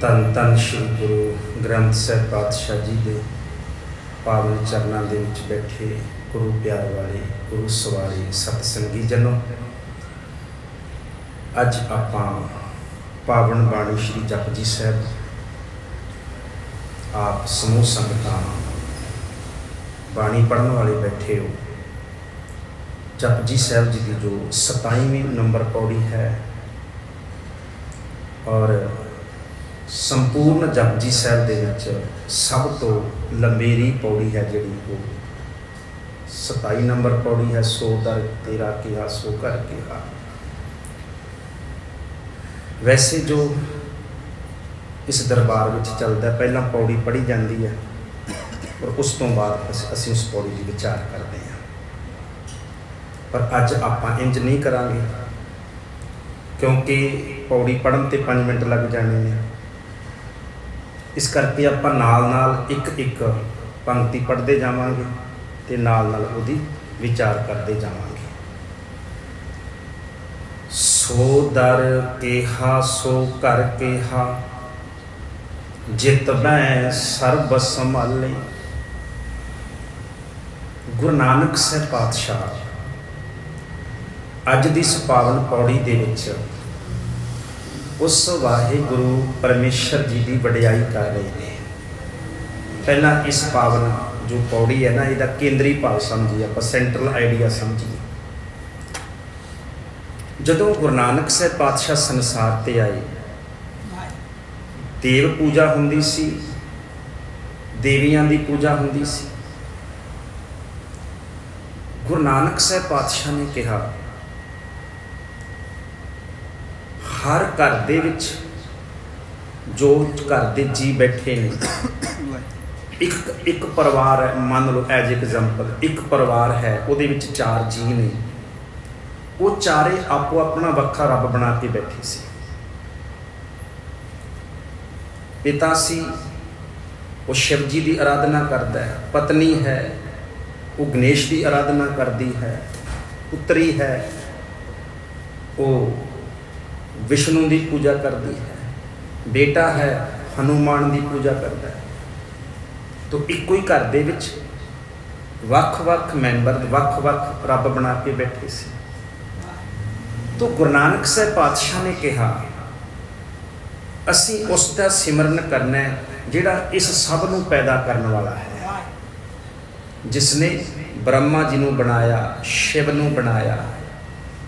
ਧੰਨ ਧੰਨ ਸ਼੍ਰੀ ਗੁਰੂ ਗ੍ਰੰਥ ਸਾਹਿਬ ਪਾਤਸ਼ਾਹ ਜੀ ਦੇ ਪਾਵਨ ਚਰਨਾਂ ਦੇ ਵਿੱਚ ਬੈਠੇ ਗੁਰੂ ਪਿਆਰ ਵਾਲੇ, ਗੁਰੂ ਸਵਾਰੀ ਸਤ ਸੰਗੀ ਜਨੋ। ਅੱਜ ਆਪਾਂ ਪਾਵਨ ਬਾਣੀ ਸ਼੍ਰੀ ਜਪਜੀ ਸਾਹਿਬ ਆਪ ਸਮੂਹ ਸੰਗਤਾਂ ਬਾਣੀ ਪੜਨ ਵਾਲੇ ਬੈਠੇ ਹੋ। ਜਪਜੀ ਸਾਹਿਬ ਜੀ ਦੀ ਜੋ 27ਵੀਂ ਨੰਬਰ ਪੌੜੀ ਹੈ ਔਰ ਸੰਪੂਰਨ ਜਪਜੀ ਸਾਹਿਬ ਦੇ ਵਿੱਚ ਸਭ ਤੋਂ ਲੰਬੇਰੀ ਪੌੜੀ ਹੈ ਜਿਹੜੀ ਉਹ। 27 ਨੰਬਰ ਪੌੜੀ ਹੈ, ਸੋ ਦਰ ਤੇਰਾ ਕਿਹਾ, ਸੋ ਕਰ ਕਿਹਾ। ਵੈਸੇ ਜੋ ਇਸ ਦਰਬਾਰ ਵਿੱਚ ਚੱਲਦਾ, ਪਹਿਲਾਂ ਪੌੜੀ ਪੜੀ ਜਾਂਦੀ ਹੈ ਔਰ ਉਸ ਤੋਂ ਬਾਅਦ ਅਸੀਂ ਉਸ ਪੌੜੀ ਦੀ ਵਿਚਾਰ ਕਰਦੇ ਹਾਂ। ਪਰ ਅੱਜ ਆਪਾਂ ਇੰਜ ਨਹੀਂ ਕਰਾਂਗੇ, ਕਿਉਂਕਿ ਪੌੜੀ ਪੜਨ ਤੇ 5 ਮਿੰਟ ਲੱਗ ਜਾਣੇ ਨੇ। ਇਸ ਕਰਕੇ ਆਪਾਂ ਨਾਲ ਨਾਲ ਇੱਕ ਇੱਕ ਪੰਕਤੀ ਪੜ੍ਹਦੇ ਜਾਵਾਂਗੇ ਤੇ ਨਾਲ ਨਾਲ ਉਹਦੀ ਵਿਚਾਰ ਕਰਦੇ ਜਾਵਾਂਗੇ। ਸੋ ਦਰ ਕੇਹਾ, ਸੋ ਕਰ ਕੇਹਾ, ਜਿਤ ਬੈ ਸਰਬ ਸੰਭਾਲੇ। ਗੁਰੂ ਨਾਨਕ ਸਾਹਿਬ ਪਾਤਸ਼ਾਹ, ਅੱਜ ਦੀ ਇਸ ਪਾਵਨ ਪੌੜੀ ਦੇ ਵਿੱਚ ਉਸ ਵਾਹਿਗੁਰੂ ਪਰਮੇਸ਼ਰ ਜੀ ਦੀ ਵਡਿਆਈ ਕਰ ਰਹੇ ਨੇ। ਪਹਿਲਾਂ ਇਸ ਪਾਵਨ ਜੋ ਪੌੜੀ ਹੈ ਨਾ, ਇਹਦਾ ਕੇਂਦਰੀ ਭਾਵ ਸਮਝੀਏ, ਆਪਾਂ ਸੈਂਟਰਲ ਆਈਡੀਆ ਸਮਝੀਏ। ਜਦੋਂ ਗੁਰੂ ਨਾਨਕ ਸਾਹਿਬ ਪਾਤਸ਼ਾਹ ਸੰਸਾਰ ਤੇ ਆਏ, ਦੇਵ ਪੂਜਾ ਹੁੰਦੀ ਸੀ, ਦੇਵੀਆਂ ਦੀ ਪੂਜਾ ਹੁੰਦੀ ਸੀ। ਗੁਰੂ ਨਾਨਕ ਸਾਹਿਬ ਪਾਤਸ਼ਾਹ ਨੇ ਕਿਹਾ ਹਰ ਘਰ ਦੇ ਵਿੱਚ ਜੋ ਘਰ ਦੇ ਜੀ ਬੈਠੇ ਨੇ। ਇੱਕ ਇੱਕ ਪਰਿਵਾਰ ਹੈ, ਮੰਨ ਲਓ ਐਜ ਐਗਜ਼ਾਮਪਲ ਇੱਕ ਪਰਿਵਾਰ ਹੈ, ਉਹਦੇ ਵਿੱਚ ਚਾਰ ਜੀ ਨੇ। ਉਹ ਚਾਰੇ ਆਪੋ ਆਪਣਾ ਵੱਖਰਾ ਰੱਬ ਬਣਾ ਕੇ ਬੈਠੇ ਸੀ। ਪਿਤਾ ਸੀ, ਉਹ ਸ਼ਿਵ ਜੀ ਦੀ ਆਰਾਧਨਾ ਕਰਦਾ ਹੈ, ਪਤਨੀ ਹੈ, ਉਹ ਗਣੇਸ਼ ਦੀ ਆਰਾਧਨਾ ਕਰਦੀ ਹੈ, ਪੁੱਤਰੀ ਹੈ, ਉਹ ਵਿਸ਼ਨੂੰ ਦੀ ਪੂਜਾ ਕਰਦੀ ਹੈ। ਬੇਟਾ ਹੈ, ਹਨੂਮਾਨ ਦੀ ਪੂਜਾ ਕਰਦਾ ਹੈ। ਤੋ ਇੱਕੋ ਹੀ ਘਰ ਦੇ ਵਿੱਚ ਵੱਖ-ਵੱਖ ਮੈਂਬਰ, ਵੱਖ-ਵੱਖ ਰੱਬ ਬਣਾ ਕੇ ਬੈਠੇ ਸੀ। ਤੋ ਗੁਰੂ ਨਾਨਕ ਸਾਹਿਬ ਪਾਤਸ਼ਾਹ ਨੇ ਕਿਹਾ, ਅਸੀਂ ਉਸ ਦਾ ਸਿਮਰਨ ਕਰਨਾ ਹੈ, ਜਿਹੜਾ ਇਸ ਸਭ ਨੂੰ ਪੈਦਾ ਕਰਨ ਵਾਲਾ ਹੈ। ਜਿਸ ਨੇ ਬ੍ਰਹਮਾ ਜੀ ਨੂੰ ਬਣਾਇਆ, ਸ਼ਿਵ ਨੂੰ ਬਣਾਇਆ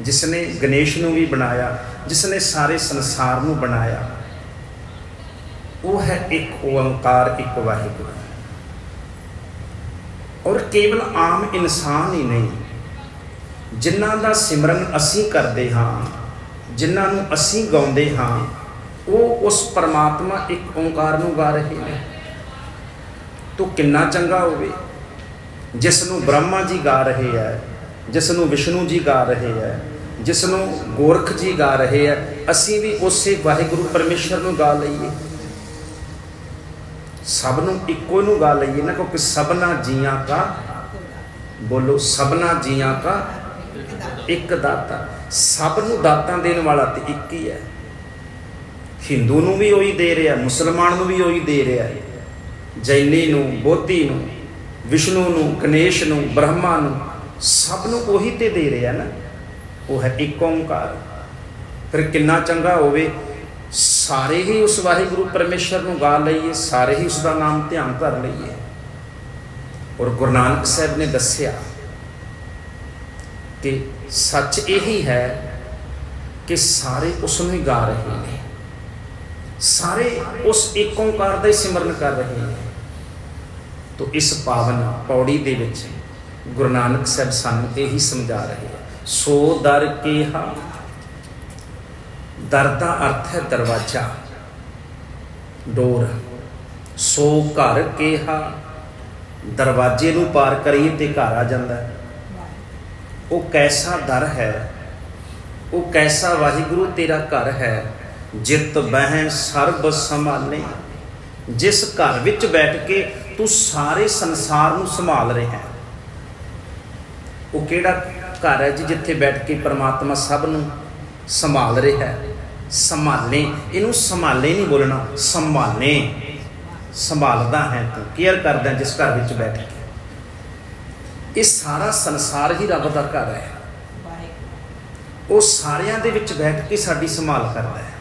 ਜਿਸ ਨੇ ਗਣੇਸ਼ ਨੂੰ ਵੀ ਬਣਾਇਆ ਜਿਸ ਨੇ ਸਾਰੇ ਸੰਸਾਰ ਨੂੰ ਬਣਾਇਆ, ਉਹ ਹੈ ਇੱਕ ਓੰਕਾਰ, ਇੱਕ ਵਾਹਿਗੁਰੂ। ਔਰ ਕੇਵਲ ਆਮ ਇਨਸਾਨ ਹੀ ਨਹੀਂ, ਜਿਨ੍ਹਾਂ ਦਾ ਸਿਮਰਨ ਅਸੀਂ ਕਰਦੇ ਹਾਂ, ਜਿਨ੍ਹਾਂ ਨੂੰ ਅਸੀਂ ਗਾਉਂਦੇ ਹਾਂ, ਉਹ ਉਸ ਪਰਮਾਤਮਾ ਇੱਕ ਓੰਕਾਰ ਨੂੰ ਗਾ ਰਹੇ ਨੇ। ਤੋ ਕਿੰਨਾ ਚੰਗਾ ਹੋਵੇ ਜਿਸ ਨੂੰ ਬ੍ਰਹਮਾ ਜੀ ਗਾ ਰਹੇ ਹੈ ਜਿਸ ਨੂੰ ਵਿਸ਼ਨੂੰ ਜੀ ਗਾ ਰਹੇ ਹੈ ਜਿਸ ਨੂੰ ਗੋਰਖ ਜੀ ਗਾ ਰਹੇ ਹੈ ਅਸੀਂ ਵੀ ਉਸੇ ਵਾਹਿਗੁਰੂ ਪਰਮੇਸ਼ਰ ਨੂੰ ਗਾ ਲਈਏ। ਸਭ ਨੂੰ ਇੱਕੋ ਨੂੰ ਗਾ ਲਈਏ ਨਾ, ਕਿਉਂਕਿ ਸਭਨਾ ਜੀਆਂ ਕਾ, ਬੋਲੋ ਸਭਨਾ ਜੀਆਂ ਕਾ ਇੱਕ ਦਾਤਾ। ਸਭ ਨੂੰ ਦਾਤਾਂ ਦੇਣ ਵਾਲਾ ਤੇ ਇੱਕ ਹੀ ਹੈ। ਹਿੰਦੂ ਨੂੰ ਵੀ ਉਹੀ ਦੇ ਰਿਹਾ, ਮੁਸਲਮਾਨ ਨੂੰ ਵੀ ਉਹੀ ਦੇ ਰਿਹਾ ਹੈ। ਜੈਨੀ ਨੂੰ, ਬੋਧੀ ਨੂੰ, ਵਿਸ਼ਨੂੰ ਨੂੰ, ਗਣੇਸ਼ ਨੂੰ, ਬ੍ਰਹਮਾ ਨੂੰ ਸਭ ਨੂੰ ਉਹੀ ਤੇ ਦੇ ਰਿਹਾ ਨਾ। ਉਹ ਹੈ ਇੱਕ ਓੰਕਾਰ। ਫਿਰ ਕਿੰਨਾ ਚੰਗਾ ਹੋਵੇ, ਸਾਰੇ ਹੀ ਉਸ ਵਾਹਿਗੁਰੂ ਪਰਮੇਸ਼ਰ ਨੂੰ ਗਾ ਲਈਏ, ਸਾਰੇ ਹੀ ਉਸ ਦਾ ਨਾਮ ਧਿਆਨ ਧਰ ਲਈਏ। ਔਰ ਗੁਰੂ ਨਾਨਕ ਸਾਹਿਬ ਨੇ ਦੱਸਿਆ ਕਿ ਸੱਚ ਇਹੀ ਹੈ ਕਿ ਸਾਰੇ ਉਸ ਨੂੰ ਹੀ ਗਾ ਰਹੇ ਨੇ। ਸਾਰੇ ਉਸ ਏਕ ਓੰਕਾਰ ਦਾ ਹੀ ਸਿਮਰਨ ਕਰ ਰਹੇ ਨੇ। ਤੋ ਇਸ ਪਾਵਨ ਪੌੜੀ ਦੇ ਵਿੱਚ ਗੁਰੂ ਨਾਨਕ ਸਾਹਿਬ ਸਾਨੂੰ ਇਹੀ ਸਮਝਾ ਰਹੇ ਹੈ ਸੋ ਦਰ ਕੇਹਾ। ਦਰ ਦਾ ਅਰਥ ਹੈ ਦਰਵਾਜ਼ਾ। ਡੋਰ। ਸੋ ਘਰ ਕੇਹਾ। ਦਰਵਾਜ਼ੇ ਨੂੰ ਪਾਰ ਕਰੀਏ ਤੇ ਘਰ ਆ ਜਾਂਦਾ ਹੈ। ਉਹ ਕੈਸਾ ਦਰ ਹੈ? ਉਹ ਕੈਸਾ ਵਾਹਿਗੁਰੂ ਤੇਰਾ ਘਰ ਹੈ? ਜਿਤ ਬਹਿ ਸਰਬ ਸੰਭਾਲੇ। ਜਿਸ ਘਰ ਵਿੱਚ ਬੈਠ ਕੇ ਤੂੰ ਸਾਰੇ ਸੰਸਾਰ ਨੂੰ ਸੰਭਾਲ ਰਿਹਾ ਹੈ। ਉਹ ਕਿਹੜਾ ਘਰ ਹੈ ਜੀ, ਜਿੱਥੇ ਬੈਠ ਕੇ ਪਰਮਾਤਮਾ ਸਭ ਨੂੰ ਸੰਭਾਲ ਰਿਹਾ ਹੈ। ਸੰਭਾਲੇ ਇਹਨੂੰ ਸੰਭਾਲੇ ਨਹੀਂ ਬੋਲਣਾ ਸੰਭਾਲੇ ਸੰਭਾਲਦਾ ਹੈ ਤੂੰ, ਕੇਅਰ ਕਰਦਾ ਜਿਸ ਘਰ ਵਿੱਚ ਬੈਠ ਕੇ। ਇਹ ਸਾਰਾ ਸੰਸਾਰ ਹੀ ਰੱਬ ਦਾ ਘਰ ਹੈ। ਉਹ ਸਾਰਿਆਂ ਦੇ ਵਿੱਚ ਬੈਠ ਕੇ ਸਾਡੀ ਸੰਭਾਲ ਕਰਦਾ ਹੈ।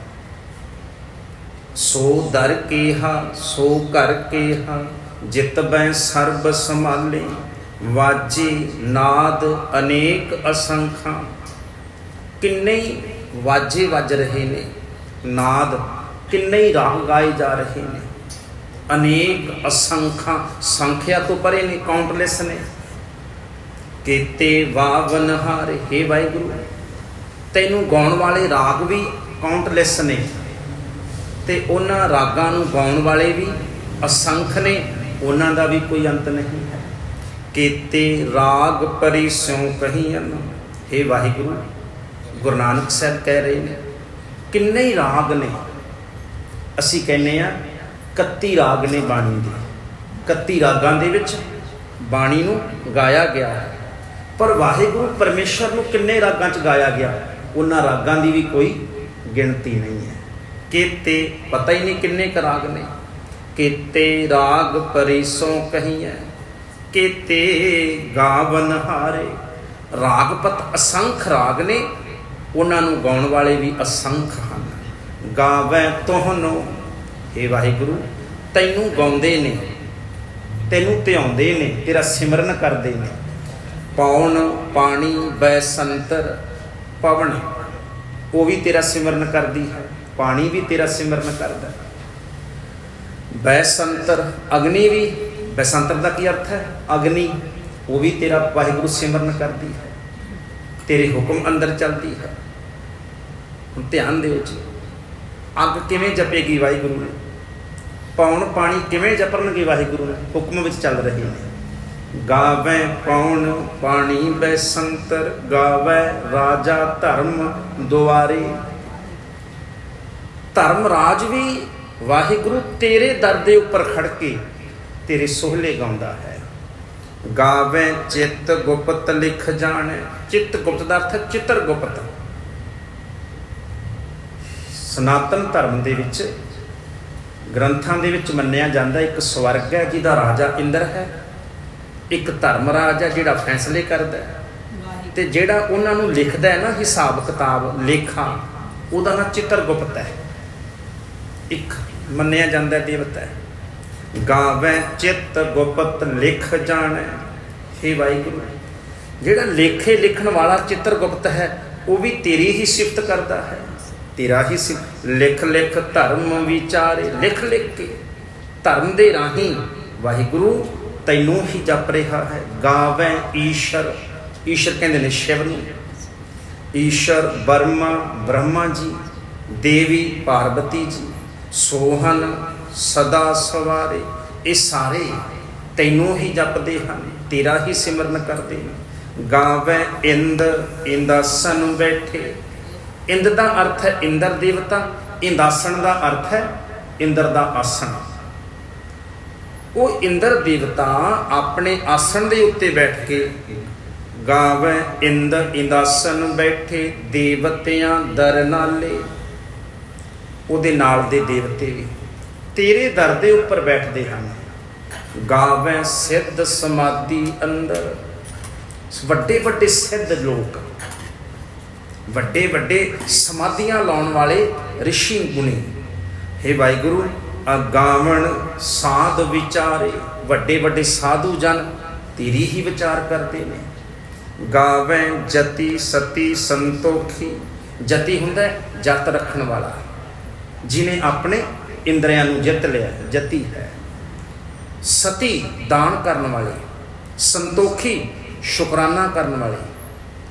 ਸੋ ਦਰ ਕੇਹਾ ਸੋ ਕਰ ਕੇਹਾ ਜਿਤ ਬੈ ਸਰਬ ਸੰਭਾਲੇ। ਵਾਜੇ ਨਾਦ ਅਨੇਕ ਅਸੰਖਾਂ। ਕਿੰਨੇ ਹੀ ਵਾਜੇ ਵੱਜ ਰਹੇ ਨੇ, ਨਾਦ ਕਿੰਨੇ ਹੀ ਰਾਗ ਗਾਏ ਜਾ ਰਹੇ ਨੇ। ਅਨੇਕ ਅਸੰਖਾਂ ਸੰਖਿਆ ਤੋਂ ਪਰੇ ਨੇ ਕਾਊਂਟਲੈਸ ਨੇ। ਕੀਤੇ ਵਾਵਨ ਹਾਰੇ हे ਵਾਹਿਗੁਰੂ, ਤੈਨੂੰ ਗਾਉਣ ਵਾਲੇ ਰਾਗ ਵੀ ਕਾਊਂਟਲੈਸ ਨੇ ਤੇ ਉਹਨਾਂ ਰਾਗਾਂ ਨੂੰ ਗਾਉਣ ਵਾਲੇ ਵੀ ਅਸੰਖ ਨੇ, ਉਹਨਾਂ ਦਾ ਵੀ ਕੋਈ ਅੰਤ ਨਹੀਂ ਹੈ। ਕੀਤੇ ਰਾਗ ਪਰੀ ਸਿਉ ਕਹੀਆਂ हे ਵਾਹਿਗੁਰੂ, ਗੁਰੂ ਨਾਨਕ ਸਾਹਿਬ ਕਹਿ ਰਹੇ ਨੇ, ਕਿੰਨੇ ਹੀ ਰਾਗ ਨੇ। ਅਸੀਂ ਕਹਿੰਨੇ ਆ 31 ਰਾਗ ਨੇ ਬਾਣੀ ਦੇ। 31 ਰਾਗਾਂ ਦੇ ਵਿੱਚ ਬਾਣੀ ਨੂੰ ਗਾਇਆ ਗਿਆ ਹੈ। ਪਰ ਵਾਹਿਗੁਰੂ ਪਰਮੇਸ਼ਰ ਨੂੰ ਕਿੰਨੇ ਰਾਗਾਂ 'ਚ ਗਾਇਆ ਗਿਆ, ਉਹਨਾਂ ਰਾਗਾਂ ਦੀ ਵੀ ਕੋਈ ਗਿਣਤੀ ਨਹੀਂ ਹੈ। ਕੀਤੇ ਪਤਾ ਹੀ ਨਹੀਂ ਕਿੰਨੇ ਕ ਰਾਗ ਨੇ। ਕੀਤੇ ਰਾਗ ਪਰਿਸੋਂ ਕਹੀਐ ਕੀਤੇ ਗਾਵਨ ਹਾਰੇ। ਰਾਗਪਤ ਅਸੰਖ ਰਾਗ ਨੇ, ਉਹਨਾਂ ਨੂੰ ਗਾਉਣ ਵਾਲੇ ਵੀ ਅਸੰਖ ਹਨ। ਗਾਵੈ ਤੋਹਨੋ ਏ ਵਾਹਿਗੁਰੂ, ਤੈਨੂੰ ਗਾਉਂਦੇ ਨੇ, ਤੈਨੂੰ ਧਿਆਉਂਦੇ ਨੇ, ਤੇਰਾ ਸਿਮਰਨ ਕਰਦੇ ਨੇ। ਪੌਣ, ਪਾਣੀ, ਬੈਸੰਤਰ, ਪਵਨ, ਉਹ ਵੀ ਤੇਰਾ ਸਿਮਰਨ ਕਰਦੀ ਹੈ, ਪਾਣੀ ਵੀ ਤੇਰਾ ਸਿਮਰਨ ਕਰਦਾ ਬੈਸੰਤਰ, ਅਗਨੀ ਵੀ ਬੈਸੰਤਰ ਦਾ ਕੀ ਅਰਥ ਹੈ ਅਗਨੀ ਉਹ ਵੀ ਤੇਰਾ ਵਾਹਿਗੁਰੂ ਸਿਮਰਨ ਕਰਦੀ ਹੈ ਤੇਰੇ ਹੁਕਮ ਅੰਦਰ ਚੱਲਦੀ ਹੈ ਹੁਣ ਧਿਆਨ ਦਿਓ ਜੀ ਅੱਗ ਕਿਵੇਂ ਜਪੇਗੀ ਵਾਹਿਗੁਰੂ ਨੇ ਪੌਣ ਪਾਣੀ ਕਿਵੇਂ ਜਪਣਗੇ ਵਾਹਿਗੁਰੂ ਨੇ ਹੁਕਮ ਵਿੱਚ ਚੱਲ ਰਹੇ ਨੇ ਗਾਵੇ ਪੌਣ ਪਾਣੀ ਬੈਸੰਤਰ ਗਾਵੇ ਰਾਜਾ ਧਰਮ ਦੁਆਰੇ ਧਰਮ ਰਾਜ ਵੀ ਵਾਹਿਗੁਰੂ ਤੇਰੇ ਦਰ ਦੇ ਉੱਪਰ ਖੜ ਕੇ ਤੇਰੇ ਸੋਹਲੇ ਗਾਉਂਦਾ ਹੈ। ਗਾਵੇ ਚਿੱਤ ਗੁਪਤ ਲਿਖ ਜਾਣੇ। ਚਿੱਤ ਗੁਪਤ ਦਾ ਅਰਥ ਚਿੱਤਰ ਗੁਪਤ। ਸਨਾਤਨ ਧਰਮ ਦੇ ਵਿੱਚ ਗ੍ਰੰਥਾਂ ਦੇ ਵਿੱਚ ਮੰਨਿਆ ਜਾਂਦਾ ਇੱਕ ਸਵਰਗ ਹੈ ਜਿਹਦਾ ਰਾਜਾ ਇੰਦਰ ਹੈ। ਇੱਕ ਧਰਮ ਰਾਜ ਹੈ ਜਿਹੜਾ ਫੈਸਲੇ ਕਰਦਾ ਹੈ। ਤੇ ਜਿਹੜਾ ਉਹਨਾਂ ਨੂੰ ਲਿਖਦਾ ਹੈ ਨਾ ਹਿਸਾਬ ਕਿਤਾਬ ਲੇਖਾ ਉਹਦਾ ਨਾਂ ਚਿੱਤਰਗੁਪਤ ਹੈ। ਇੱਕ ਮੰਨਿਆ ਜਾਂਦਾ ਦੇਵਤਾ ਹੈ। ਗਾਵੇ ਚਿੱਤ ਗੁਪਤ ਲਿਖ ਜਾਣੈ। ਹੇ ਵਾਹਿਗੁਰੂ, ਜਿਹੜਾ ਲੇਖੇ ਲਿਖਣ ਵਾਲਾ ਚਿੱਤਰ ਗੁਪਤ ਹੈ, ਉਹ ਵੀ ਤੇਰੀ ਹੀ ਸਿਫਤ ਕਰਦਾ ਹੈ। ਤੇਰਾ ਹੀ ਸਿਫਤ ਲਿਖ ਲਿਖ ਧਰਮ ਵਿਚਾਰੇ, ਲਿਖ ਲਿਖ ਕੇ। ਧਰਮ ਦੇ ਰਾਹੀਂ ਵਾਹਿਗੁਰੂ ਤੈਨੂੰ ਹੀ ਜਪ ਰਿਹਾ ਹੈ। ਗਾਵੇ ਈਸ਼ਰ ਈਸ਼ਰ ਕਹਿੰਦੇ ਨੇ ਸ਼ਿਵ ਨੂੰ। ਈਸ਼ਰ ਬਰਮਾ ਬ੍ਰਹਮਾ ਜੀ, ਦੇਵੀ ਪਾਰਵਤੀ ਜੀ, ਸੋਹਨ ਸਦਾ ਸਵਾਰੇ। ਇਹ ਸਾਰੇ ਤੈਨੂੰ ਹੀ ਜਪਦੇ ਹਨ, ਤੇਰਾ ਹੀ ਸਿਮਰਨ ਕਰਦੇ ਨੇ ਗਾਵੇ ਇੰਦ, ਇੰਦਾਸਨ ਬੈਠੇ। ਇੰਦ ਦਾ ਅਰਥ ਹੈ ਇੰਦਰ ਦੇਵਤਾ, ਇੰਦਾਸਨ ਦਾ ਅਰਥ ਹੈ ਇੰਦਰ ਦਾ ਆਸਣ। ਉਹ ਇੰਦਰ ਦੇਵਤਾ ਆਪਣੇ ਆਸਣ ਦੇ ਉੱਤੇ ਬੈਠ ਕੇ ਗਾਵੇ ਇੰਦ, ਇੰਦਾਸਨ ਬੈਠੇ, ਦੇਵਤਿਆਂ ਦਰ ਨਾਲੇ। ਉਹਦੇ ਨਾਲ ਦੇ ਦੇਵਤੇ ਵੀ। ਤੇਰੇ ਦਰ ਦੇ ਉੱਪਰ ਬੈਠਦੇ ਹਨ ਗਾਵੇ ਸਿੱਧ ਸਮਾਧੀ ਅੰਦਰ ਵੱਡੇ ਵੱਡੇ ਸਿੱਧ ਲੋਕ ਵੱਡੇ ਵੱਡੇ ਸਮਾਧੀਆਂ ਲਾਉਣ ਵਾਲੇ ઋષਿ ਮੁਨੀ हे ਵਾਹਿਗੁਰੂ ਅਗਾਵਣ ਸਾਧ ਵਿਚਾਰੇ ਵੱਡੇ ਵੱਡੇ ਸਾਧੂ ਜਨ ਤੇਰੀ ਹੀ ਵਿਚਾਰ ਕਰਦੇ ਨੇ ਗਾਵੇ ਜਤੀ ਸਤੀ ਸੰਤੋਖੀ ਜਤੀ ਹੁੰਦਾ ਹੈ ਜਤ ਰੱਖਣ ਵਾਲਾ ਜਿਨੇ ਆਪਣੇ ਇੰਦਰੀਆਂ ਨੂੰ ਜਿੱਤ ਲਿਆ, ਜਤੀ ਹੈ। ਸਤੀ ਦਾਨ ਕਰਨ ਵਾਲੇ, ਸੰਤੋਖੀ ਸ਼ੁਕਰਾਨਾ ਕਰਨ ਵਾਲੇ,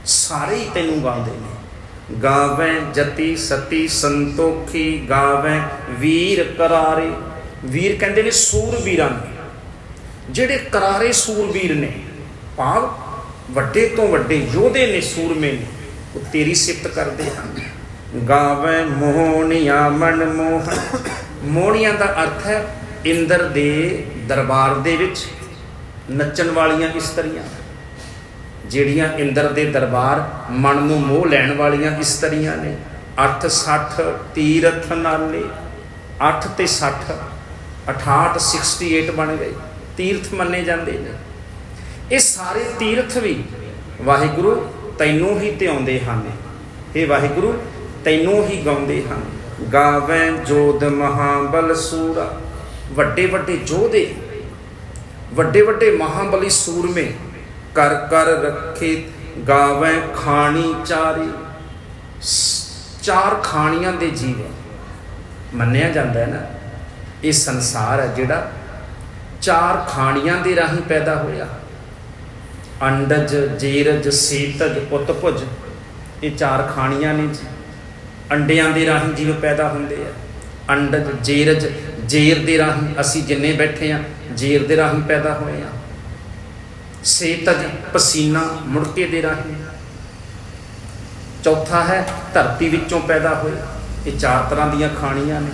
ਸਾਰੇ ਹੀ ਤੈਨੂੰ ਗਾਉਂਦੇ ਨੇ। ਗਾਵੇ ਜਤੀ ਸਤੀ ਸੰਤੋਖੀ, ਗਾਵੇ ਵੀਰ ਕਰਾਰੇ। ਵੀਰ ਕਹਿੰਦੇ ਨੇ ਸੂਰਬੀਰਾਂ ਨੂੰ। ਜਿਹੜੇ ਕਰਾਰੇ ਸੂਰਬੀਰ ਨੇ, ਭਾਵ ਵੱਡੇ ਤੋਂ ਵੱਡੇ ਯੋਧੇ ਨੇ ਸੂਰਮੇ ਨੇ, ਉਹ ਤੇਰੀ ਸਿਫਤ ਕਰਦੇ ਹਨ। ਗਾਵੇ ਮੋਹਣੀਆਂ ਮਨ ਮੋਹਨ ਮੋਹਣੀਆਂ ਦਾ ਅਰਥ ਹੈ ਇੰਦਰ ਦੇ ਦਰਬਾਰ ਦੇ ਵਿੱਚ ਨੱਚਣ ਵਾਲੀਆਂ ਇਸਤਰੀਆਂ, ਜਿਹੜੀਆਂ ਇੰਦਰ ਦੇ ਦਰਬਾਰ ਮਨ ਨੂੰ ਮੋਹ ਲੈਣ ਵਾਲੀਆਂ ਇਸਤਰੀਆਂ ਨੇ। ਅੱਠ 60 ਤੀਰਥ ਨਾਲੇ 8 ਤੇ 60 68 68 ਬਣ ਗਏ, ਤੀਰਥ ਮੰਨੇ ਜਾਂਦੇ ਨੇ। ਇਹ ਸਾਰੇ ਤੀਰਥ ਵੀ ਵਾਹਿਗੁਰੂ ਤੈਨੂੰ ਹੀ ਧਿਆਉਂਦੇ ਹਨ। ਇਹ ਵਾਹਿਗੁਰੂ, ਤੈਨੂੰ ਹੀ ਗਾਉਂਦੇ ਹਨ। ਗਾਵੇਂ ਜੋਧ ਮਹਾਬਲ ਸੂਰਾ। ਵੱਡੇ ਵੱਡੇ ਜੋਧੇ, ਵੱਡੇ ਵੱਡੇ ਮਹਾਬਲੀ ਸੂਰਮੇ, ਕਰ ਕਰ ਰੱਖੇ ਗਾਵੇਂ ਖਾਣੀ ਚਾਰੀ। ਚਾਰ ਖਾਣੀਆਂ ਦੇ ਜੀਵ। ਮੰਨਿਆ ਜਾਂਦਾ ਹੈ ਨਾ, ਇਹ ਸੰਸਾਰ ਹੈ ਜਿਹੜਾ ਚਾਰ ਖਾਣੀਆਂ ਦੇ ਰਾਹੀਂ ਪੈਦਾ ਹੋਇਆ। ਅੰਡਜ, ਜੀਰਜ, ਸੀਤਜ ਉਤਪੁਜ ਇਹ ਚਾਰ ਖਾਣੀਆਂ ਨੇ ਜੀ। ਅੰਡਿਆਂ ਦੇ ਰਾਹੀਂ ਜੀਵ ਪੈਦਾ ਹੁੰਦੇ ਆ। ਅੰਡਜ, ਜੇਰਜ, ਜੇਰ ਦੇ ਰਾਹੀਂ ਅਸੀਂ ਜਿੰਨੇ ਬੈਠੇ ਆ, ਜੇਰ ਦੇ ਰਾਹੀਂ ਪੈਦਾ ਹੋਏ ਆ। ਸੇਤਜ, ਪਸੀਨਾ ਮੁੜਕੇ ਦੇ ਰਾਹੀਂ। ਚੌਥਾ ਹੈ, ਧਰਤੀ ਵਿੱਚੋਂ ਪੈਦਾ ਹੋਏ। ਇਹ ਚਾਰ ਤਰ੍ਹਾਂ ਦੀਆਂ ਖਾਣੀਆਂ ਨੇ।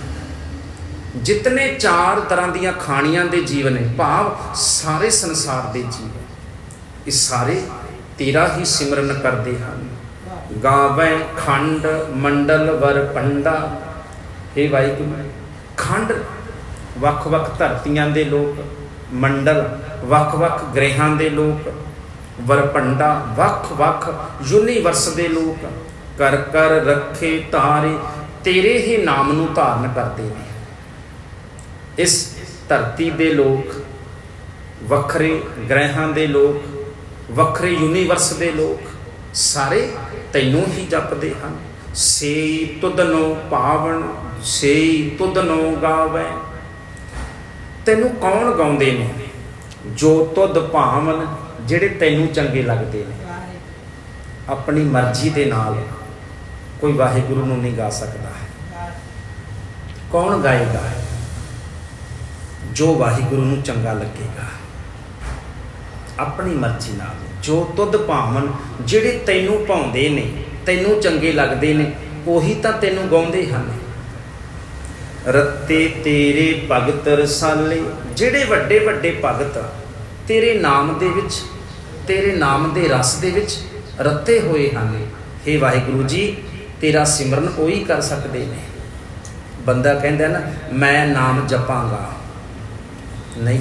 ਜਿਤਨੇ ਚਾਰ ਤਰ੍ਹਾਂ ਦੀਆਂ ਖਾਣੀਆਂ ਦੇ ਜੀਵ ਨੇ, ਭਾਵ ਸਾਰੇ ਸੰਸਾਰ ਦੇ ਜੀਵ। ਇਹ ਸਾਰੇ ਤੇਰਾ ਹੀ ਸਿਮਰਨ ਕਰਦੇ ਹਨ। ਗਾਵੈ ਖੰਡ ਮੰਡਲ ਵਰ ਪੰਡਾ। ਇਹ ਵਾਹਿਗੁਰੂ, ਖੰਡ ਵੱਖ-ਵੱਖ ਧਰਤੀਆਂ ਦੇ ਲੋਕ, ਮੰਡਲ ਵੱਖ-ਵੱਖ ਗ੍ਰਹਿਾਂ ਦੇ ਲੋਕ ਵਰਪੰਡਾ ਵੱਖ-ਵੱਖ ਯੂਨੀਵਰਸ ਦੇ ਲੋਕ ਕਰ ਕਰ ਰੱਖੇ ਤਾਰੇ ਤੇਰੇ ਹੀ ਨਾਮ ਨੂੰ ਧਾਰਨ ਕਰਦੇ ਨੇ। ਇਸ ਧਰਤੀ ਦੇ ਲੋਕ, ਵੱਖਰੇ ਗ੍ਰਹਿਾਂ ਦੇ ਲੋਕ, ਵੱਖਰੇ ਯੂਨੀਵਰਸ ਦੇ ਲੋਕ, ਸਾਰੇ ਤੈਨੂੰ ਹੀ ਜਪਦੇ ਹਨ। ਸੇਈ ਤੁਧਨੋ ਪਾਵਨ ਸੇਈ ਤੁਧਨੋ ਗਾਵੇ। ਤੈਨੂੰ ਕੌਣ ਗਾਉਂਦੇ ਨੇ? ਜੋ ਤੁਧ ਭਾਵਨ, ਜਿਹੜੇ ਤੈਨੂੰ ਚੰਗੇ ਲੱਗਦੇ ਨੇ। ਆਪਣੀ ਮਰਜ਼ੀ ਦੇ ਨਾਲ ਕੋਈ ਵਾਹਿਗੁਰੂ ਨੂੰ ਨਹੀਂ ਗਾ ਸਕਦਾ ਕੌਣ ਗਾਏਗਾ? ਜੋ ਵਾਹਿਗੁਰੂ ਨੂੰ ਚੰਗਾ ਲੱਗੇਗਾ। ਆਪਣੀ ਮਰਜ਼ੀ ਨਾਲ। ਜੋ ਤੁਧ ਭਾਵਨ ਜਿਹੜੇ ਤੈਨੂੰ ਭਾਉਂਦੇ ਨੇ, ਤੈਨੂੰ ਚੰਗੇ ਲੱਗਦੇ ਨੇ, ਉਹੀ ਤਾਂ ਤੈਨੂੰ ਗਾਉਂਦੇ ਹਨ। ਰੱਤੇ ਤੇਰੇ ਭਗਤ ਰਸਾਲੇ, ਜਿਹੜੇ ਵੱਡੇ ਵੱਡੇ ਭਗਤ, ਤੇਰੇ ਨਾਮ ਦੇ ਵਿੱਚ, ਤੇਰੇ ਨਾਮ ਦੇ ਰਸ ਦੇ ਵਿੱਚ ਰੱਤੇ ਹੋਏ ਹਨ। हे ਵਾਹਿਗੁਰੂ ਜੀ, ਤੇਰਾ ਸਿਮਰਨ ਉਹੀ ਕਰ ਸਕਦੇ ਨੇ। ਬੰਦਾ ਕਹਿੰਦਾ ਨਾ, ਮੈਂ ਨਾਮ ਜਪਾਂਗਾ। ਨਹੀਂ।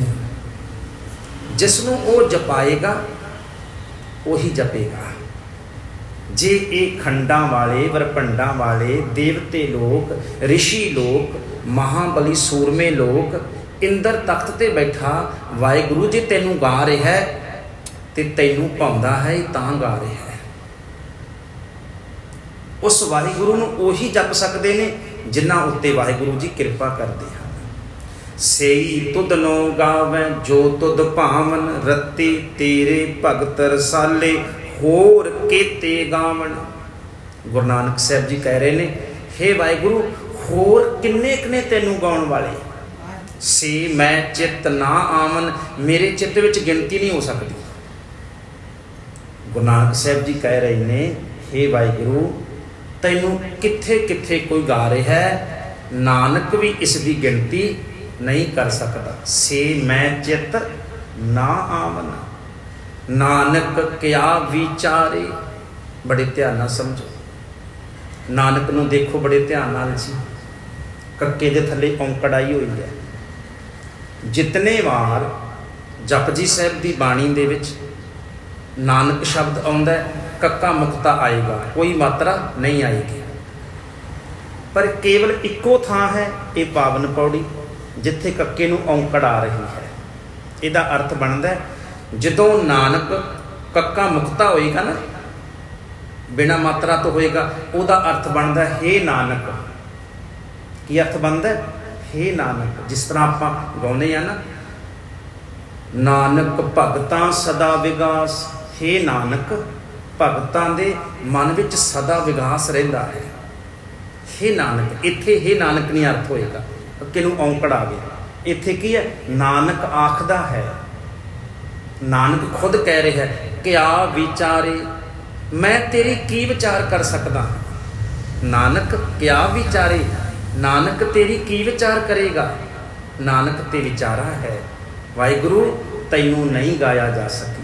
ਜਿਸ ਨੂੰ ਉਹ ਜਪਾਏਗਾ ਉਹੀ ਜਪੇਗਾ। ਜੇ ਇਹ ਖੰਡਾਂ ਵਾਲੇ ਵਰਪੰਡਾਂ ਵਾਲੇ, ਦੇਵਤੇ ਲੋਕ, ਰਿਸ਼ੀ ਲੋਕ, ਮਹਾਬਲੀ ਸੂਰਮੇ ਲੋਕ, ਇੰਦਰ ਤਖਤ ਤੇ ਬੈਠਾ, ਵਾਹਿਗੁਰੂ ਜੀ ਤੈਨੂੰ ਗਾ ਰਿਹਾ ਹੈ ਤੇ ਤੈਨੂੰ ਪਾਉਂਦਾ ਹੈ, ਤਾਂ ਗਾ ਰਿਹਾ ਹੈ। ਉਸ ਵਾਹਿਗੁਰੂ ਨੂੰ ਉਹੀ ਜਪ ਸਕਦੇ ਨੇ ਜਿਨ੍ਹਾਂ ਉੱਤੇ ਵਾਹਿਗੁਰੂ ਜੀ ਕਿਰਪਾ ਕਰਦੇ ਹਨ। ਸੇਈ ਤੁਧਨੋ ਗਾਵੇਂ, ਜੋ ਤੁਧ ਭਾਵਨ ਰੱਤੀ ਤੇਰੇ ਭਗਤ ਰਸਾਲੇ, ਹੋਰ ਕੀਤੇ ਗਾਵਣ। ਗੁਰੂ ਨਾਨਕ ਸਾਹਿਬ ਜੀ ਕਹਿ ਰਹੇ ਨੇ हे ਵਾਹਿਗੁਰੂ, ਹੋਰ ਕਿੰਨੇ ਕਿੰਨੇ ਤੈਨੂੰ ਗਾਉਣ ਵਾਲੇ? ਸੀ ਮੈਂ ਚਿੱਤ ਨਾ ਆਵਨ, ਮੇਰੇ ਚਿੱਤ ਵਿੱਚ ਗਿਣਤੀ ਨਹੀਂ ਹੋ ਸਕਦੀ। ਗੁਰੂ ਨਾਨਕ ਸਾਹਿਬ ਜੀ ਕਹਿ ਰਹੇ ਨੇ हे ਵਾਹਿਗੁਰੂ, ਤੈਨੂੰ ਕਿੱਥੇ ਕਿੱਥੇ ਕੋਈ ਗਾ ਰਿਹਾ ਹੈ? ਨਾਨਕ ਵੀ ਇਸ ਦੀ ਗਿਣਤੀ ਨਹੀਂ ਕਰ ਸਕਦਾ। ਸੇ ਮੈਂ ਚਿੱਤ ਨਾ ਆਵਨ। ਨਾਨਕ ਕਿਆ ਵਿਚਾਰੇ ਬੜੇ ਧਿਆਨ ਨਾਲ ਸਮਝੋ। ਨਾਨਕ ਨੂੰ ਦੇਖੋ ਬੜੇ ਧਿਆਨ ਨਾਲ ਜੀ। ਕੱਕੇ ਦੇ ਥੱਲੇ ਔਂਕੜ ਆਈ ਹੋਈ ਹੈ। ਜਿਤਨੇ ਵਾਰ ਜਪਜੀ ਸਾਹਿਬ ਦੀ ਬਾਣੀ ਦੇ ਵਿੱਚ ਨਾਨਕ ਸ਼ਬਦ ਆਉਂਦਾ ਹੈ, ਕੱਕਾ ਮੁਕਤਾ ਆਏਗਾ ਕੋਈ ਮਾਤਰਾ ਨਹੀਂ ਆਏਗੀ। ਪਰ ਕੇਵਲ ਇੱਕੋ ਥਾਂ ਹੈ ਇਹ ਪਾਵਨ ਪੌੜੀ। ਜਿੱਥੇ ਕੱਕੇ ਨੂੰ ਔਂਕੜ ਆ ਰਹੀ ਹੈ। ਇਹਦਾ ਅਰਥ ਬਣਦਾ ਜਦੋਂ ਨਾਨਕ ਕੱਕਾ ਮੁਕਤਾ ਹੋਏਗਾ ਨਾ, ਬਿਨਾ ਮਾਤਰਾ ਤੋਂ ਹੋਏਗਾ, ਉਹਦਾ ਅਰਥ ਬਣਦਾ ਹੈ, ਹੇ ਨਾਨਕ। ਕੀ ਅਰਥ ਬਣਦਾ ਹੈ? ਹੇ ਨਾਨਕ, ਜਿਸ ਤਰ੍ਹਾਂ ਆਪਾਂ ਗਾਉਂਦੇ ਆ ਨਾ, ਨਾਨਕ ਭਗਤਾਂ ਸਦਾ ਵਿਗਾਸ। ਹੇ ਨਾਨਕ, ਭਗਤਾਂ ਦੇ ਮਨ ਵਿੱਚ ਸਦਾ ਵਿਗਾਸ ਰਹਿੰਦਾ ਹੈ। ਹੇ ਨਾਨਕ, ਇੱਥੇ ਹੇ ਨਾਨਕ ਨਹੀਂ ਅਰਥ ਹੋਏਗਾ। ਅੱਗੇ ਨੂੰ ਔਂਕੜ ਆ ਗਿਆ। ਇੱਥੇ ਕੀ ਹੈ? ਨਾਨਕ ਆਖਦਾ ਹੈ। ਨਾਨਕ ਖੁਦ ਕਹਿ ਰਿਹਾ ਹੈ ਕਿਆ ਵਿਚਾਰੇ, ਮੈਂ ਤੇਰੀ ਕੀ ਵਿਚਾਰ ਕਰ ਸਕਦਾ? ਹਾਂ? ਨਾਨਕ ਕਿਆ ਵਿਚਾਰੇ, ਨਾਨਕ ਤੇਰੀ ਕੀ ਵਿਚਾਰ ਕਰੇਗਾ? ਨਾਨਕ ਤੇ ਵਿਚਾਰਾ ਹੈ। ਵਾਹਿਗੁਰੂ, ਤੈਨੂੰ ਨਹੀਂ ਗਾਇਆ ਜਾ ਸਕਦਾ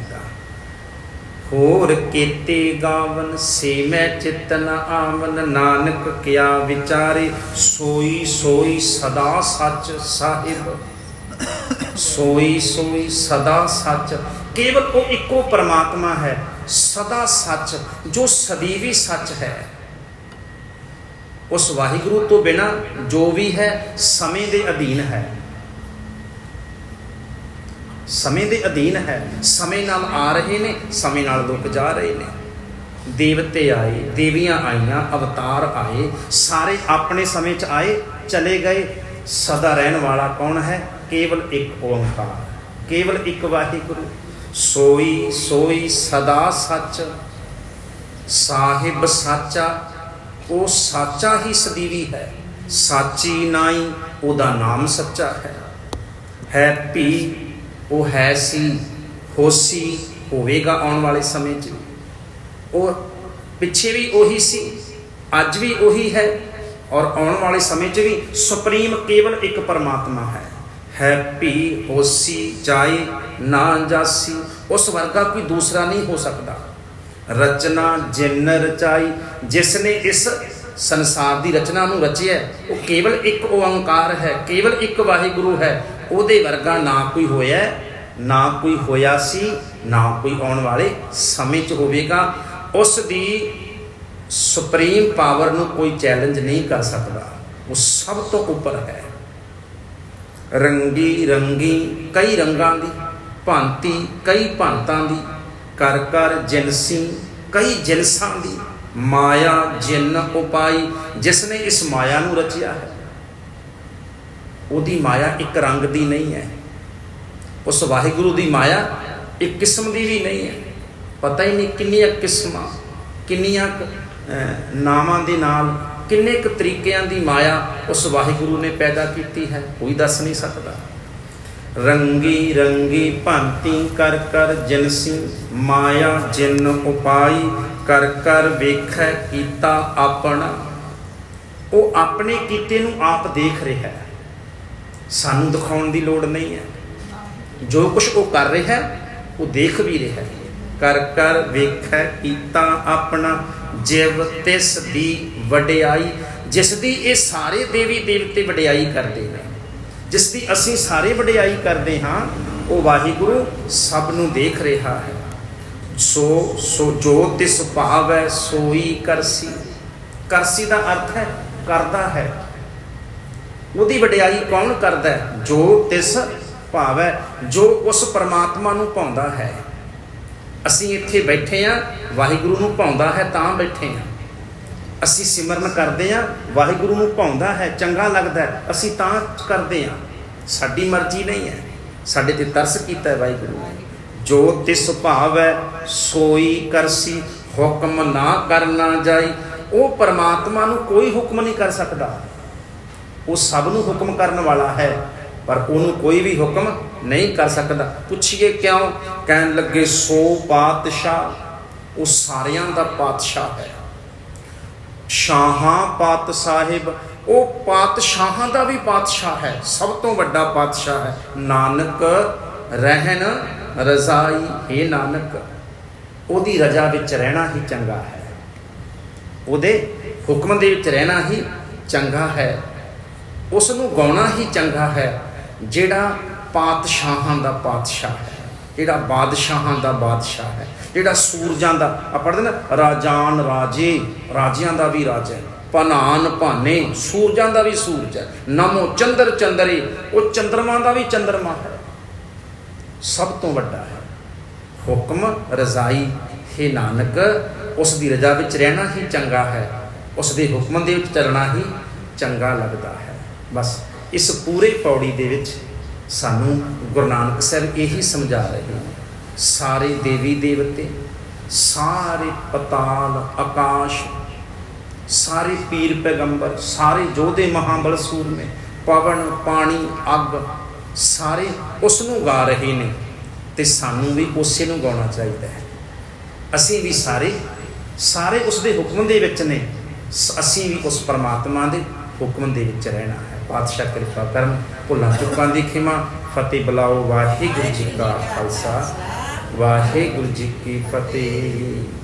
ਹੋਰ ਕੀਤੇ ਗਾਵਨ ਸੇ ਚਿਤਨ ਆਵਨ, ਨਾਨਕ ਕਿਆ ਵਿਚਾਰੇ? ਸੋਈ ਸੋਈ ਸਦਾ ਸੱਚ ਸਾਹਿਬ। ਸੋਈ ਸੋਈ ਸਦਾ ਸੱਚ। ਕੇਵਲ ਉਹ ਇੱਕੋ ਪਰਮਾਤਮਾ ਹੈ, ਸਦਾ ਸੱਚ, ਜੋ ਸਦੀਵੀ ਸੱਚ ਹੈ। ਉਸ ਵਾਹਿਗੁਰੂ ਤੋਂ ਬਿਨਾ ਜੋ ਵੀ ਹੈ, ਸਮੇਂ ਦੇ ਅਧੀਨ ਹੈ। ਸਮੇਂ ਦੇ ਅਧੀਨ ਹੈ। ਸਮੇਂ ਨਾਲ ਆ ਰਹੇ ਨੇ, ਸਮੇਂ ਨਾਲ ਲੋਕ ਜਾ ਰਹੇ ਨੇ। ਦੇਵਤੇ ਆਏ, ਦੇਵੀਆਂ ਆਈਆਂ, ਅਵਤਾਰ ਆਏ, ਸਾਰੇ ਆਪਣੇ ਸਮੇਂ 'ਚ ਆਏ, ਚਲੇ ਗਏ। ਸਦਾ ਰਹਿਣ ਵਾਲਾ ਕੌਣ ਹੈ? ਕੇਵਲ ਇੱਕ ਓੰਕਾਰ, ਕੇਵਲ ਇੱਕ ਵਾਹਿਗੁਰੂ। ਸੋਈ ਸੋਈ ਸਦਾ ਸੱਚ, ਸਾਹਿਬ ਸਾਚਾ, ਉਹ ਸਾਚਾ ਹੀ ਸਦੀਵੀ ਹੈ। ਸਾਚੀ ਨਾਈ, ਉਹਦਾ ਨਾਮ ਸੱਚਾ ਹੈ। ਹੈ ਭੀ ਉਹ ਹੈ ਸੀ ਹੋਸੀ ਹੋਵੇਗਾ ਆਉਣ ਵਾਲੇ ਸਮੇਂ 'ਚ। ਉਹ ਪਿੱਛੇ ਵੀ ਉਹੀ ਸੀ, ਅੱਜ ਵੀ ਉਹੀ ਹੈ ਔਰ ਆਉਣ ਵਾਲੇ ਸਮੇਂ 'ਚ ਵੀ ਸੁਪਰੀਮ ਕੇਵਲ ਇੱਕ ਪਰਮਾਤਮਾ ਹੈ। ਹੈਪੀ ਹੋਸੀ ਚਾਹੇ ਨਾ ਜਾਸੀ, ਉਸ ਵਰਗਾ ਕੋਈ ਦੂਸਰਾ ਨਹੀਂ ਹੋ ਸਕਦਾ। ਰਚਨਾ ਜਿਨ ਰਚਾਈ ਜਿਸ ਨੇ ਇਸ ਸੰਸਾਰ ਦੀ ਰਚਨਾ ਨੂੰ ਰਚਿਆ, ਉਹ ਕੇਵਲ ਇੱਕ ਓੰਕਾਰ ਹੈ, ਕੇਵਲ ਇੱਕ ਵਾਹਿਗੁਰੂ ਹੈ ਉਹਦੇ ਵਰਗਾ ਨਾ ਕੋਈ ਹੋਇਆ, ਨਾ ਕੋਈ ਹੋਇਆ ਸੀ, ਨਾ ਕੋਈ ਆਉਣ ਵਾਲੇ ਸਮੇਂ 'ਚ ਹੋਵੇਗਾ, ਉਸ ਦੀ ਸੁਪਰੀਮ ਪਾਵਰ ਨੂੰ ਕੋਈ ਚੈਲੰਜ ਨਹੀਂ ਕਰ ਸਕਦਾ। ਉਹ ਸਭ ਤੋਂ ਉੱਪਰ ਹੈ। ਰੰਗੀ ਰੰਗੀ, ਕਈ ਰੰਗਾਂ ਦੀ, ਭਾਂਤੀ ਕਈ ਭਾਂਤਾਂ ਦੀ, ਕਰ ਕਰ ਜਿਨਸੀ ਕਈ ਜਿਨਸਾਂ ਦੀ, ਮਾਇਆ ਜਿੰਨ ਉਪਾਈ ਜਿਸ ਨੇ ਇਸ ਮਾਇਆ ਨੂੰ ਰਚਿਆ ਹੈ। ਉਹਦੀ ਮਾਇਆ ਇੱਕ ਰੰਗ ਦੀ ਨਹੀਂ ਹੈ। ਉਸ ਵਾਹਿਗੁਰੂ ਦੀ ਮਾਇਆ ਇੱਕ ਕਿਸਮ ਦੀ ਵੀ ਨਹੀਂ ਹੈ। ਪਤਾ ਹੀ ਨਹੀਂ ਕਿੰਨੀਆਂ ਕਿਸਮਾਂ ਕਿੰਨੀਆਂ ਕੁ, ਨਾਵਾਂ ਦੇ ਨਾਲ ਕਿੰਨੇ ਕੁ ਤਰੀਕਿਆਂ ਦੀ ਮਾਇਆ ਉਸ ਵਾਹਿਗੁਰੂ ਨੇ ਪੈਦਾ ਕੀਤੀ ਹੈ ਕੋਈ ਦੱਸ ਨਹੀਂ ਸਕਦਾ। ਰੰਗੀ ਰੰਗੀ ਭਾਂਤੀ ਕਰ ਕਰ ਜਿਨਸੀ ਮਾਇਆ ਜਿਨ ਉਪਾਈ ਕਰ ਕਰ ਵੇਖੈ ਕੀਤਾ ਆਪਣਾ। ਉਹ ਆਪਣੇ ਕੀਤੇ ਨੂੰ ਆਪ ਦੇਖ ਰਿਹਾ ਹੈ। ਸਾਨੂੰ ਦਿਖਾਉਣ ਦੀ ਲੋੜ ਨਹੀਂ ਹੈ। ਜੋ ਕੁਝ ਉਹ ਕਰ ਰਿਹਾ ਹੈ ਉਹ ਦੇਖ ਵੀ ਰਿਹਾ ਹੈ। ਕਰ ਕਰ ਵੇਖੈ ਕੀਤਾ ਆਪਣਾ ਜਿਵ ਤਿਸ ਦੀ ਵਡਿਆਈ, ਜਿਸ ਦੀ ਇਹ ਸਾਰੇ ਦੇਵੀ ਦੇਵਤੇ ਵਡਿਆਈ ਕਰਦੇ ਨੇ। ਜਿਸ ਦੀ ਅਸੀਂ ਸਾਰੇ ਵਡਿਆਈ ਕਰਦੇ ਹਾਂ, ਉਹ ਵਾਹਿਗੁਰੂ ਸਭ ਨੂੰ ਦੇਖ ਰਿਹਾ ਹੈ। ਸੋ ਸੋ ਜੋ ਤਿਸ ਭਾਵ ਹੈ ਸੋਈ ਕਰਸੀ। ਕਰਸੀ ਦਾ ਅਰਥ ਹੈ, ਕਰਦਾ ਹੈ। ਉਹਦੀ ਵਡਿਆਈ ਕੌਣ ਕਰਦਾ ਹੈ? ਜੋ ਤਿਸ ਭਾਵੈ, ਜੋ ਉਸ ਪਰਮਾਤਮਾ ਨੂੰ ਪਾਉਂਦਾ ਹੈ। ਅਸੀਂ ਇੱਥੇ ਬੈਠੇ ਆ ਵਾਹਿਗੁਰੂ ਨੂੰ ਪਾਉਂਦਾ ਹੈ ਤਾਂ ਬੈਠੇ ਆ ਅਸੀਂ ਸਿਮਰਨ ਕਰਦੇ ਆ ਵਾਹਿਗੁਰੂ ਨੂੰ ਪਾਉਂਦਾ ਹੈ, ਚੰਗਾ ਲੱਗਦਾ ਹੈ, ਅਸੀਂ ਤਾਂ ਕਰਦੇ ਆ ਸਾਡੀ ਮਰਜ਼ੀ ਨਹੀਂ ਹੈ। ਸਾਡੇ ਤੇ ਤਰਸ ਕੀਤਾ ਹੈ ਵਾਹਿਗੁਰੂ ਨੇ। ਜੋ ਤਿਸ ਭਾਵ ਹੈ ਸੋਈ ਕਰਸੀ, ਹੁਕਮ ਨਾ ਕਰਨਾ ਜਾਈ, ਉਹ ਪਰਮਾਤਮਾ ਨੂੰ ਕੋਈ ਹੁਕਮ ਨਹੀਂ ਕਰ ਸਕਦਾ। ਉਹ ਸਭ ਨੂੰ ਹੁਕਮ ਕਰਨ ਵਾਲਾ ਹੈ, ਪਰ ਉਹਨੂੰ ਕੋਈ ਵੀ ਹੁਕਮ ਨਹੀਂ ਕਰ ਸਕਦਾ। ਪੁੱਛੀਏ ਕਿਉਂ? ਕਹਿਣ ਲੱਗੇ, ਸੋ ਪਾਤਸ਼ਾਹ, ਉਹ ਸਾਰਿਆਂ ਦਾ ਪਾਤਸ਼ਾਹ ਹੈ। ਸ਼ਾਹਾਂ ਪਾਤ ਸਾਹਿਬ, ਉਹ ਪਾਤਸ਼ਾਹਾਂ ਦਾ ਵੀ ਪਾਤਸ਼ਾਹ ਹੈ। ਸਭ ਤੋਂ ਵੱਡਾ ਪਾਤਸ਼ਾਹ ਹੈ। ਨਾਨਕ ਰਹਿਣ ਰਜ਼ਾਈ, ਹੈ ਨਾਨਕ। ਉਹਦੀ ਰਜ਼ਾ ਵਿੱਚ ਰਹਿਣਾ ਹੀ ਚੰਗਾ ਹੈ। ਉਹਦੇ ਹੁਕਮ ਦੇ ਵਿੱਚ ਰਹਿਣਾ ਹੀ ਚੰਗਾ ਹੈ। ਉਸ ਨੂੰ ਗਾਉਣਾ ਹੀ ਚੰਗਾ ਹੈ, ਜਿਹੜਾ ਪਾਤਸ਼ਾਹਾਂ ਦਾ ਪਾਤਸ਼ਾਹ ਹੈ, ਜਿਹੜਾ ਬਾਦਸ਼ਾਹਾਂ ਦਾ ਬਾਦਸ਼ਾਹ ਹੈ, ਜਿਹੜਾ ਸੂਰਜਾਂ ਦਾ ਆ ਪੜਦੇ ਨਾ, ਰਾਜਾਨ ਰਾਜੇ, ਰਾਜਿਆਂ ਦਾ ਵੀ ਰਾਜਾ ਹੈ ਪਨਾਨ ਭਾਨੇ, ਸੂਰਜਾਂ ਦਾ ਵੀ ਸੂਰਜ ਹੈ, ਨਮੋ ਚੰਦਰ ਚੰਦਰੇ, ਉਹ ਚੰਦਰਮਾ ਦਾ ਵੀ ਚੰਦਰਮਾ ਹੈ। ਸਭ ਤੋਂ ਵੱਡਾ ਹੈ, ਹੁਕਮ, ਰਜ਼ਾਈ, ਹੈ ਨਾਨਕ, ਉਸ ਦੀ ਰਜ਼ਾ ਵਿੱਚ ਰਹਿਣਾ ਹੀ ਚੰਗਾ ਹੈ, ਉਸ ਦੇ ਹੁਕਮ ਦੇ ਵਿੱਚ ਚੱਲਣਾ ਹੀ ਚੰਗਾ ਲੱਗਦਾ ਹੈ। ਬਸ ਇਸ ਪੂਰੇ ਪੌੜੀ ਦੇ ਵਿੱਚ ਸਾਨੂੰ ਗੁਰੂ ਨਾਨਕ ਸਾਹਿਬ ਇਹੀ ਸਮਝਾ ਰਹੇ ਹਨ, ਸਾਰੇ ਦੇਵੀ ਦੇਵਤੇ, ਸਾਰੇ ਪਤਾਲ, ਆਕਾਸ਼, ਸਾਰੇ ਪੀਰ ਪੈਗੰਬਰ, ਸਾਰੇ ਯੋਧੇ ਮਹਾਬਲ ਸੂਰਮੇ, ਪਵਨ, ਪਾਣੀ, ਅੱਗ, ਸਾਰੇ ਉਸ ਨੂੰ ਗਾ ਰਹੇ ਨੇ ਤੇ ਸਾਨੂੰ ਵੀ ਉਸੇ ਨੂੰ ਗਾਉਣਾ ਚਾਹੀਦਾ ਹੈ। ਅਸੀਂ ਵੀ ਸਾਰੇ ਸਾਰੇ ਉਸ ਦੇ ਹੁਕਮ ਦੇ ਵਿੱਚ ਨੇ ਅਸੀਂ ਵੀ ਉਸ ਪਰਮਾਤਮਾ ਦੇ ਹੁਕਮ ਦੇ ਵਿੱਚ ਰਹਿਣਾ ਪਾਤਸ਼ਾਹ ਕਿਰਪਾ ਕਰਨ। ਭੁੱਲਾਂ ਚੁੱਕਾਂ ਦੀ ਖਿਮਾ। ਫਤਿਹ ਬੁਲਾਓ ਵਾਹਿਗੁਰੂ ਜੀ ਕਾ ਖਾਲਸਾ। ਵਾਹਿਗੁਰੂ ਜੀ ਕੀ ਫਤਿਹ।